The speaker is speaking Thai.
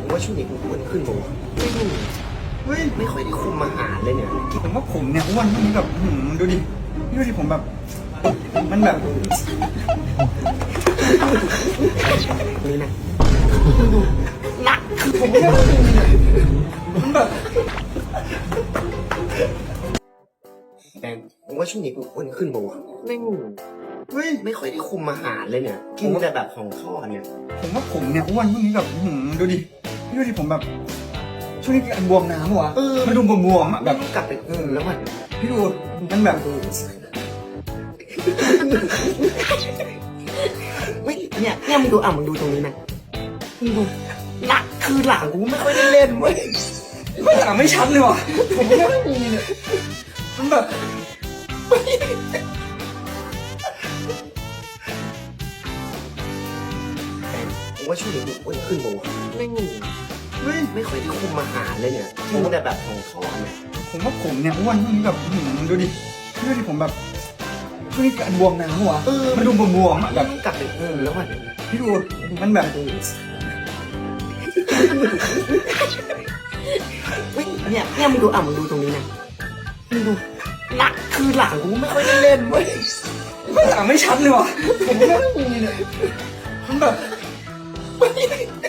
ผมว่าช่วงนี้กูอ้วนขึ้นบ่วะไม่รู้เฮ้ยไม่ค่อยได้คุมอาหารเลยเนี่ยผมว่าผมเนี่ยอ้วนช่วงนี้แบบหืมดูดินี่ดูดิผมแบบ มันแบบนี่นะหนักคือผมมันแบบแต่ผมว่าช่วงนี้กูอ้วนขึ้นบ่วะไม่รู้ เฮ้ยไม่ค่อยได้คุมอาหารเลยเนี่ย กินแต่แบบของทอดเนี่ย ผมว่าผมเนี่ยอ้วนช่วงนี้แบบหืมดูดินี่ดูดิผมแบบ ช่วงนี้กินบวมน้ำปะวะเออ มันดูบวมๆอะแบแบบบกลับไปอืมแล้วมันพี่ดูมันแบบไม่เนี่ยเนี่ยมึงดูอะมึงดูตรงนี้นะมึงดูหนักคือหลังกูไม่ค่อยได้เล่นเว้ยไม่หลังไม่ชัดเลยว่ะผมไม่มีเนี่ยมันแบบ ผมว่าช่วงนี้กูอ้วนขึ้นบ่วะไม่รู้เฮ้ยไม่ค่อยได้คุมอาหารเลยเนี่ยกินแต่แบบของทอดเนี่ยผมว่าผมเนี่ยอ้วนช่วงนี้แบบหืมดูดินี่ดูดิผมแบบช่วงนี้กินบวมน้ำปะวะเออมันดูบวมๆอะแบแบบบกลับไปอืมแล้วมันพี่ดูมันแบบเฮ้ยเนี่ยเนี่ยมึงดูอะมึงดูตรงนี้นะมึงดูหนักคือหลังกูไม่ค่อยได้เล่นเว้ยไม่หลังไม่ชัดเลยว่ะผมไม่มีเนี่ยมันแบบ 我